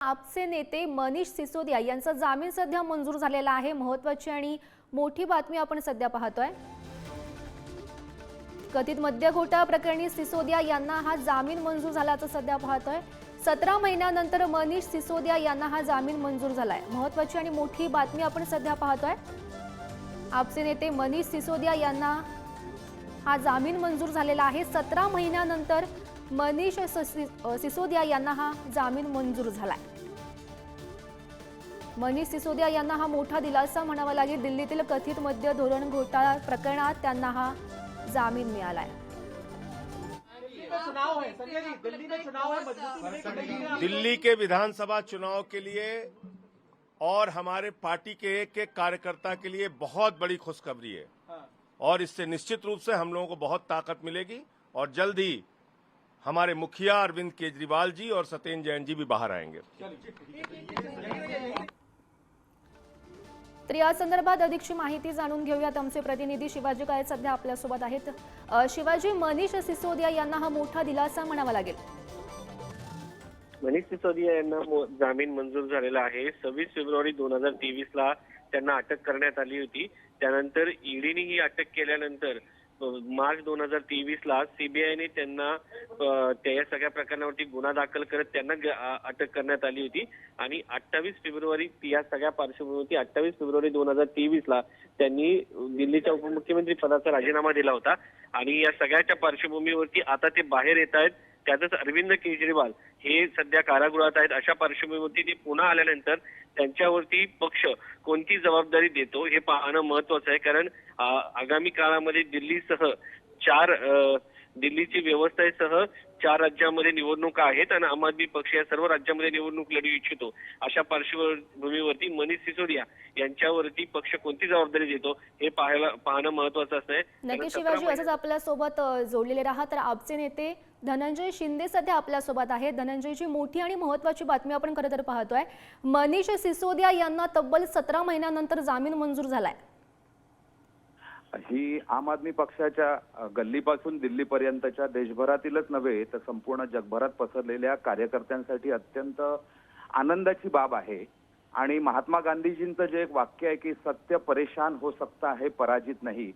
आपचे नेते मनीष सिसोदिया यांचा जामीन सध्या मंजूर झालेला आहे. महत्वाची आणि मोठी बातमी आपण सध्या पाहतोय. कथित मद्य घोटाळा प्रकरणी सिसोदिया यांना हा जामीन मंजूर झाल्याचं सध्या पाहतोय. सतरा महिन्यानंतर मनीष सिसोदिया यांना हा जामीन मंजूर झालाय. महत्वाची आणि मोठी बातमी आपण सध्या पाहतोय. आपचे नेते मनीष सिसोदिया यांना हा जामीन मंजूर झालेला आहे. सतरा महिन्यानंतर मनीष सिसोदिया यांना हा जामीन मंजूर झालाय. मनीष सिसोदिया हा मोठा दिलासा म्हणावा लागेल. दिल्लीतील कथित मद्य धोरण घोटाळा प्रकरणात त्यांना हा जामीन मिळालाय. में चुनाव संजय जी दिल्ली में चुनाव मजबूती मिलेगी दिल्ली के विधानसभा चुनाव के लिए और हमारे पार्टी के एक एक कार्यकर्ता के लिए बहुत बड़ी खुशखबरी है। और इससे निश्चित रूप से हम लोगों को बहुत ताकत मिलेगी। और जल्द ही हमारे मुखिया अरविंद केजरीवाल जी और सत्येंद्र जैन जी भी बाहर आएँगे। तर या संदर्भात अधिकची माहिती जाणून घेऊयात. आमचे प्रतिनिधी शिवाजी काळे सध्या आपल्यासोबत आहेत? शिवाजी मनीष सिसोदिया यांना हा मोठा दिलासा म्हणावा लागेल. मनीष सिसोदिया यांना जामीन मंजूर झालेला आहे. सव्वीस फेब्रुवारी दोन हजार तेवीस ला त्यांना अटक करण्यात आली होती. त्यानंतर ईडीने ही अटक केल्यानंतर मार्च दोन हजार तेवीस ला सीबीआयने त्यांना त्या सगळ्या प्रकरणावरती गुन्हा दाखल करत त्यांना अटक करण्यात आली होती. आणि अठ्ठावीस फेब्रुवारी या सगळ्या पार्श्वभूमीवरती अठ्ठावीस फेब्रुवारी दोन हजार तेवीस ला त्यांनी दिल्लीच्या उपमुख्यमंत्री पदाचा राजीनामा दिला होता. आणि या सगळ्याच्या पार्श्वभूमीवरती आता ते बाहेर येत आहेत त्यातच अरविंद केजरीवाल हे सध्या कारागृहात आहेत. अशा पार्श्वभूमीवरती ते पुन्हा आल्यानंतर त्यांच्यावरती पक्ष कोणती जबाबदारी देतो हे पाहणं महत्वाचं आहे. कारण आगामी काळामध्ये दिल्लीसह चार दिल्लीची व्यवस्थेसह चार राज्यामध्ये निवडणुका आहेत आणि आम आदमी पक्ष या सर्व राज्यामध्ये निवडणूक लढवू इच्छितो. अशा पार्श्वभूमीवरती मनीष सिसोदिया यांच्यावरती पक्ष कोणती जबाबदारी देतो हे पाहायला पाहणं महत्वाचं असतंय कारण नक्की शिवाजी असंच आपल्यासोबत अ, जोडलेले राहा. तर आपचे नेते धनंजय शिंदे सध्या आपल्यासोबत आहे धनंजयची मोठी आणि महत्वाची बातमी आपण खरं तर पाहतोय. मनीष सिसोदिया यांना तब्बल सतरा महिन्यानंतर जामीन मंजूर झालाय. ही आम आदमी पक्षाच्या गल्लीपासून दिल्लीपर्यंतच्या देशभरातीलच नव्हे तर संपूर्ण जगभरात पसरलेल्या कार्यकर्त्यांसाठी अत्यंत आनंदाची बाब आहे. आणि महात्मा गांधीजींचं जे एक वाक्य आहे की सत्य परेशान हो सकता है पराजित नाही.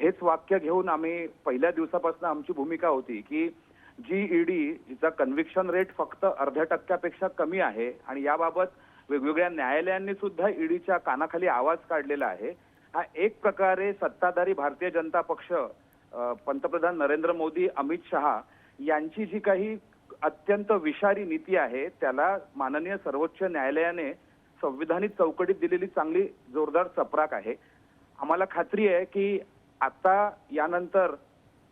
हेच वाक्य घेऊन आम्ही पहिल्या दिवसापासून आमची भूमिका होती की जी ईडी जिचा कन्व्हिक्शन रेट फक्त अर्ध्या टक्क्यापेक्षा कमी आहे. आणि याबाबत वेगवेगळ्या न्यायालयांनी सुद्धा ईडीच्या कानाखाली आवाज काढलेला आहे. हा एक प्रकारे सत्ताधारी भारतीय जनता पक्ष पंतप्रधान नरेंद्र मोदी अमित शहा यांची जी काही अत्यंत विषारी नीती आहे त्याला माननीय सर्वोच्च न्यायालयाने संविधानिक चौकटीत दिलेली चांगली जोरदार चपराक आहे. आम्हाला खात्री आहे की आता यानंतर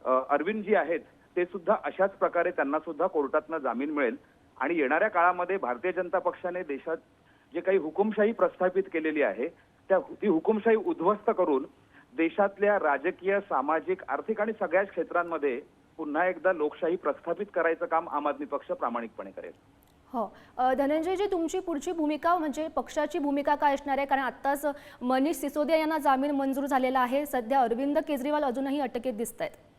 अरविंद जी आहेत ते सुद्धा अशाच प्रकारे त्यांना सुद्धा कोर्टातनं जामीन मिळेल. आणि येणाऱ्या काळामध्ये भारतीय जनता पक्षाने देशात जे काही हुकुमशाही प्रस्थापित केलेली आहे त्या ती हुकुमशाही उद्ध्वस्त करून देशातल्या राजकीय सामाजिक आर्थिक आणि सगळ्याच क्षेत्रांमध्ये पुन्हा एकदा लोकशाही प्रस्थापित करायचं काम आम आदमी पक्ष प्रामाणिकपणे करेल. हो. धनंजय जी तुमची पुढची भूमिका म्हणजे पक्षाची भूमिका काय असणार आहे? कारण आत्ताच मनीष सिसोदिया यांना जामीन मंजूर झालेला आहे. सध्या अरविंद केजरीवाल अजूनही अटकेत दिसत आहेत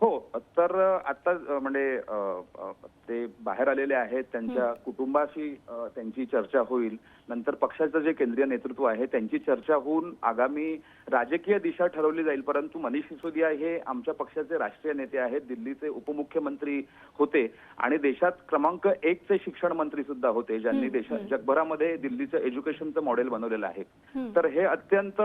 हो तर आता म्हणजे ते बाहेर आलेले आहेत त्यांच्या कुटुंबाशी त्यांची चर्चा होईल. नंतर पक्षाचं जे केंद्रीय नेतृत्व आहे त्यांची चर्चा होऊन आगामी राजकीय दिशा ठरवली जाईल. परंतु मनीष सिसोदिया हे आमच्या पक्षाचे राष्ट्रीय नेते आहेत. दिल्लीचे उपमुख्यमंत्री होते. आणि देशात क्रमांक एकचे शिक्षण मंत्री सुद्धा होते ज्यांनी देशात जगभरामध्ये दिल्लीचं एज्युकेशनचं मॉडेल बनवलेलं आहे. तर हे अत्यंत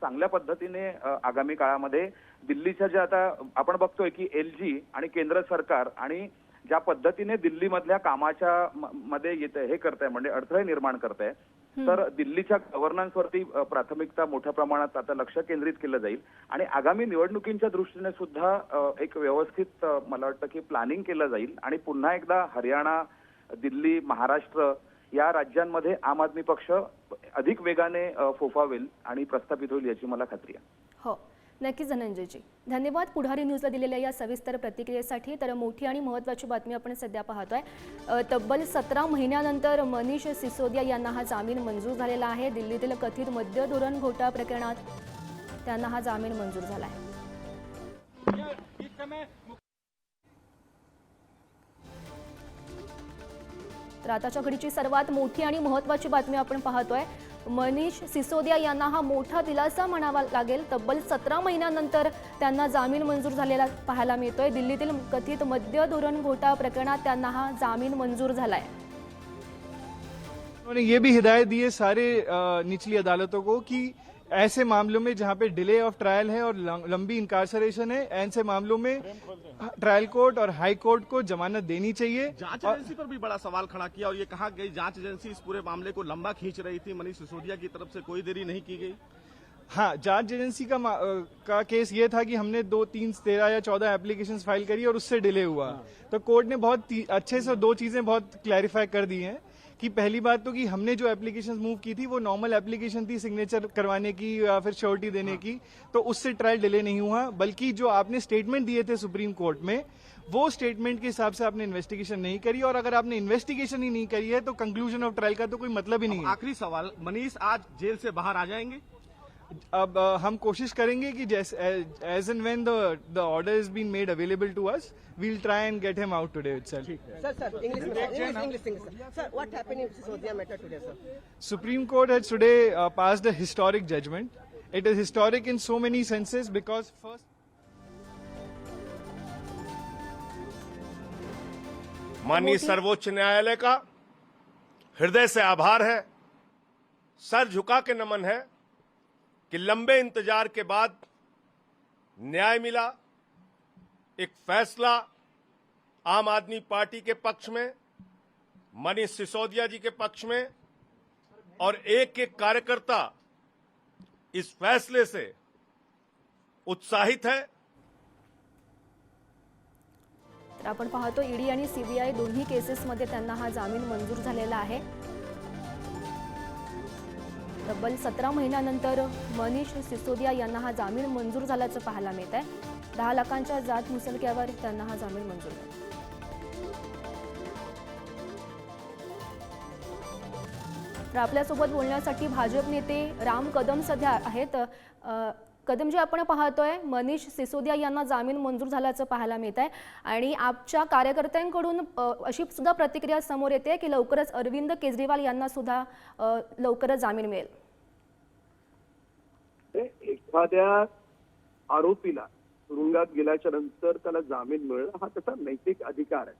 चांगल्या पद्धतीने आगामी काळामध्ये दिल्लीच्या ज्या आता आपण बघतोय की एल जी आणि केंद्र सरकार आणि ज्या पद्धतीने दिल्लीमधल्या कामाच्या मध्ये येत हे करत आहे म्हणजे अडथळे निर्माण करत आहे तर दिल्लीच्या गव्हर्नन्सवरती प्राथमिकता मोठ्या प्रमाणात आता लक्ष केंद्रित केलं जाईल. आणि आगामी निवडणुकींच्या दृष्टीने सुद्धा एक व्यवस्थित मला वाटतं की प्लॅनिंग केलं जाईल. आणि पुन्हा एकदा हरियाणा दिल्ली महाराष्ट्र या राज्यांमध्ये आम आदमी पक्ष अधिक वेगाने फोफावेल आणि प्रस्थापित होईल याची मला खात्री आहे. हो. नक्कीच धनंजयजी. धन्यवाद. पुढारी न्यूजला दिलेल्या या सविस्तर प्रतिक्रियेसाठी तर मोठी आणि महत्त्वाची बातमी आपण सध्या पाहतोय. तब्बल सतरा महिन्यानंतर मनीष सिसोदिया यांना हा जामीन मंजूर झालेला आहे. दिल्लीतील कथित मद्य धोरण घोटाळा प्रकरणात त्यांना हा जामीन मंजूर झाला आहे. तर आताच्या घडीची सर्वात मोठी आणि महत्त्वाची बातमी आपण पाहतोय. मनीष सिसोदिया यांना हा मोठा दिलासा म्हणावा लागेल. तब्बल सतरा महिन्यानंतर त्यांना जामीन मंजूर झालेला पाहायला मिळतोय. दिल्लीतील कथित मद्य धोरण घोटाळा प्रकरणात त्यांना हा जामीन मंजूर झालाय. उन्होंने ये भी हिदायत दी है सारे निचली अदालतों को कि ऐसे मामलों में जहाँ पे डिले ऑफ़ ट्रायल है और लंबी इनकारसरेशन है ऐसे मामलों में ट्रायल कोर्ट और हाई कोर्ट को जमानत देनी चाहिए। जाँच एजेंसी पर भी बड़ा सवाल खड़ा किया और ये कहा गई जाँच एजेंसी इस पूरे मामले को लंबा खींच रही थी। मनीष सिसोदिया की तरफ़ से कोई देरी नहीं की गई। हाँ जाँच एजेंसी का का केस ये था कि हमने दो तीन तेरह या चौदह एप्लीकेशन फ़ाइल करी और उससे डिले हुआ। तो कोर्ट ने बहुत अच्छे से दो चीज़ें बहुत क्लैरिफाई कर दी हैं। कि पहली बात तो कि हमने जो एप्लीकेशन मूव की थी वो नॉर्मल एप्लीकेशन थी सिग्नेचर करवाने की या फिर श्योरिटी देने हाँ। की तो उससे ट्रायल डिले नहीं हुआ बल्कि जो आपने स्टेटमेंट दिए थे सुप्रीम कोर्ट में वो स्टेटमेंट के हिसाब से आपने इन्वेस्टिगेशन नहीं करी और अगर आपने इन्वेस्टिगेशन ही नहीं करी है तो कंक्लूजन ऑफ़ ट्रायल का तो कोई मतलब ही नहीं है आखिरी सवाल मनीष आज जेल से बाहर आ जाएँगे अब हम कोशिश करेंगे कि as and when the order is been made available to us we'll try and get him out today it's supreme court has today pass the historic judgment it is historic in so many senses because first माननीय सर्वोच्च न्यायालय का हृदय से आभार है sir झुका के नमन है कि लंबे इंतज़ार के बाद न्याय मिला, एक फैसला आम आदमी पार्टी के पक्ष में, मनीष सिसोदिया जी के पक्ष में, और एक एक कार्यकर्ता इस फैसले से उत्साहित है। ईडी आणि सीबीआय दोन्ही केसेसमध्ये त्यांना हा जामीन मंजूर आहे. तब्बल सतरा महिन्यानंतर मनीष सिसोदिया यांना हा जामीन मंजूर झाल्याचं पाहायला मिळत आहे. दहा लाखांच्या जात मुसलक्यावर त्यांना हा जामीन मंजूर झाला. तर आपल्यासोबत बोलण्यासाठी भाजप नेते राम कदम सध्या आहेत. कदमजी आपण पाहतोय मनीष सिसोदिया यांना जामीन मंजूर झाल्याचं पाहायला मिळत आहे आणि आपच्या कार्यकर्त्यांकडून अशी सुद्धा प्रतिक्रिया समोर येते की लवकरच अरविंद केजरीवाल यांना सुद्धा लवकरच जामीन मिळेल. एखाद्या आरोपीला तुरुंगात गेल्याच्यानंतर त्याला जामीन मिळणं हा त्याचा नैतिक अधिकार आहे.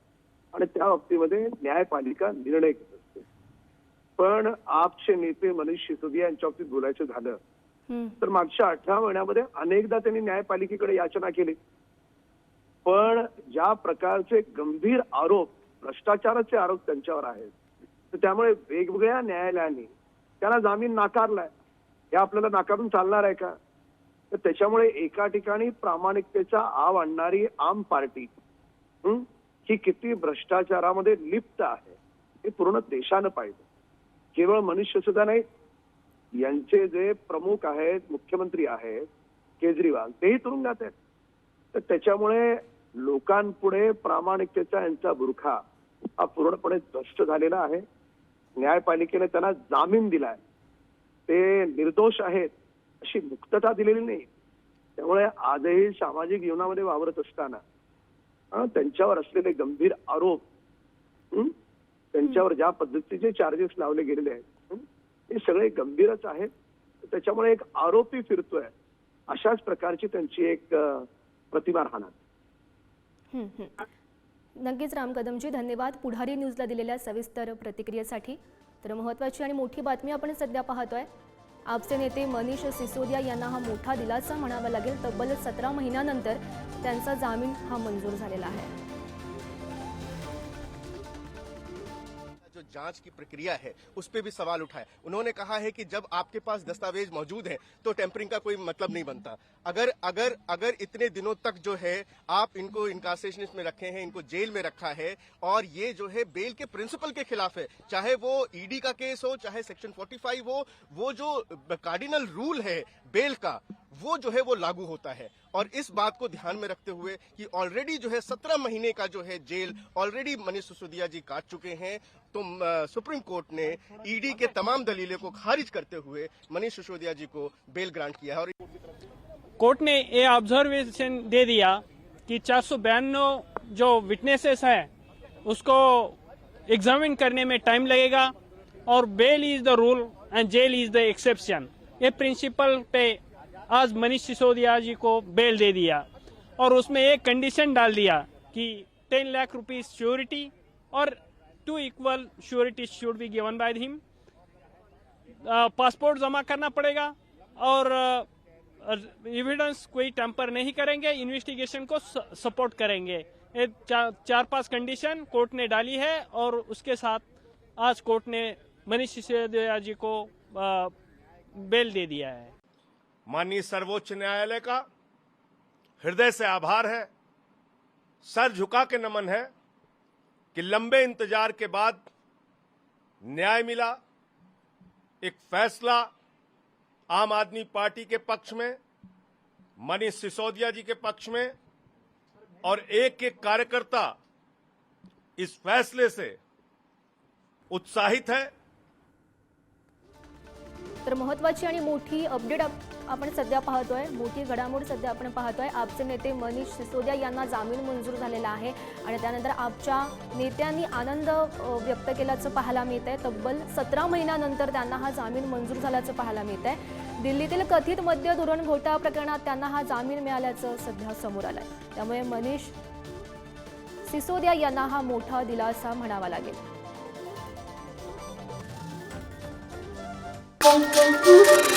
आणि त्या बाबतीमध्ये न्यायपालिका निर्णय घेत असते. पण आपचे नेते मनीष सिसोदिया यांच्या बाबतीत बोलायचं झालं तर मागच्या अठरा महिन्यामध्ये अनेकदा त्यांनी न्यायपालिकेकडे याचना केली. पण ज्या प्रकारचे गंभीर आरोप भ्रष्टाचाराचे आरोप त्यांच्यावर आहेत तर त्यामुळे वेगवेगळ्या न्यायालयांनी त्याला जामीन नाकारलाय. हे आपल्याला नाकारून चालणार आहे का? तर त्याच्यामुळे एका ठिकाणी प्रामाणिकतेचा आव आणणारी आम पार्टी ही किती भ्रष्टाचारामध्ये लिप्त आहे हे पूर्ण देशानं पाहिजे केवळ मनुष्य सुद्धा नाही यांचे जे प्रमुख आहेत मुख्यमंत्री आहेत केजरीवाल तेही तुरुंगात आहेत. तर त्याच्यामुळे लोकांपुढे प्रामाणिकतेचा यांचा बुरखा हा पूर्णपणे ध्वस्त झालेला आहे. न्यायपालिकेने त्यांना जामीन दिलाय. ते निर्दोष आहेत अशी मुक्तता दिलेली नाही. त्यामुळे आजही सामाजिक जीवनामध्ये वावरत असताना त्यांच्यावर असलेले गंभीर आरोप त्यांच्यावर ज्या पद्धतीचे चार्जेस लावले गेलेले आहेत हे सगळे गंभीरच आहेत. त्याच्यामुळे एक आरोपी फिरतोय अशाच प्रकारची त्यांची एक प्रतिमा राहणार. नक्कीच राम कदमजी धन्यवाद. पुढारी न्यूजला दिलेल्या सविस्तर प्रतिक्रियेसाठी. तर महत्त्वाची आणि मोठी बातमी आपण सध्या पाहतोय. आपचे नेते मनीष सिसोदिया यांना हा मोठा दिलासा म्हणावा लागेल. तब्बल सतरा महिन्यानंतर त्यांचा जामीन हा मंजूर झालेला आहे. जाँच की प्रक्रिया है, उस पर भी सवाल उठाए। उन्होंने कहा है कि जब आपके पास दस्तावेज़ मौजूद हैं तो टेम्परिंग का कोई मतलब नहीं बनता। अगर अगर अगर इतने दिनों तक जो है, आप इनको इनकासेशन में रखे हैं, इनको जेल में रखा है, और ये जो है बेल के प्रिंसिपल के खिलाफ है, चाहे वो ईडी का केस हो, चाहे सेक्शन 45 हो, वो जो कार्डिनल रूल है बेल का वो जो है वो लागू होता है। और इस बात को ध्यान में रखते हुए कि ऑलरेडी जो है सत्रह महीने का जो है जेल ऑलरेडी मनीष सिसोदिया जी काट चुके हैं। तो सुप्रीम कोर्ट ने ईडी के तमाम दलीलों को खारिज करते हुए मनीष सिसोदिया जी को बेल ग्रांट किया है। और कोर्ट ने ये ऑब्जर्वेशन दे दिया कि चार जो विटनेसेस है, उसको एग्जामिन करने में टाइम लगेगा। और bail is the rule and jail is the exception ये प्रिंसिपल पे आज मनीष सिसोदिया जी को बेल दे दिया और उसमें एक कंडीशन डाल दिया कि टेन लाख रुपीज़ श्योरिटी और two equal surety should be given by him passport जमा करना पड़ेगा और एविडेंस कोई टेम्पर नहीं करेंगे इन्वेस्टिगेशन को सपोर्ट करेंगे। ये चा, चार पाँच कंडीशन कोर्ट ने डाली है और उसके साथ आज कोर्ट ने मनीष सिसोदिया जी को अ, बेल दे दिया है। माननीय सर्वोच्च न्यायालय का हृदय से आभार है, सर झुका के नमन है कि लंबे इंतज़ार के बाद न्याय मिला। एक फैसला आम आदमी पार्टी के पक्ष में मनीष सिसोदिया जी के पक्ष में और एक एक कार्यकर्ता इस फैसले से उत्साहित है। तर महत्त्वाची आणि मोठी अपडेट आपण सध्या पाहतोय. मोठी घडामोड सध्या आपण पाहतोय. आपचे नेते मनीष सिसोदिया यांना जामीन मंजूर झालेला आहे आणि त्यानंतर आपच्या नेत्यांनी आनंद व्यक्त केल्याचं पाहायला मिळत आहे तब्बल सतरा महिन्यानंतर त्यांना हा जामीन मंजूर झाल्याचं पाहायला मिळत आहे दिल्लीतील कथित मद्य धोरण घोटाळा प्रकरणात त्यांना हा जामीन मिळाल्याचं सध्या समोर आलं आहे त्यामुळे मनीष सिसोदिया यांना हा मोठा दिलासा म्हणावा लागेल. Boom, boom.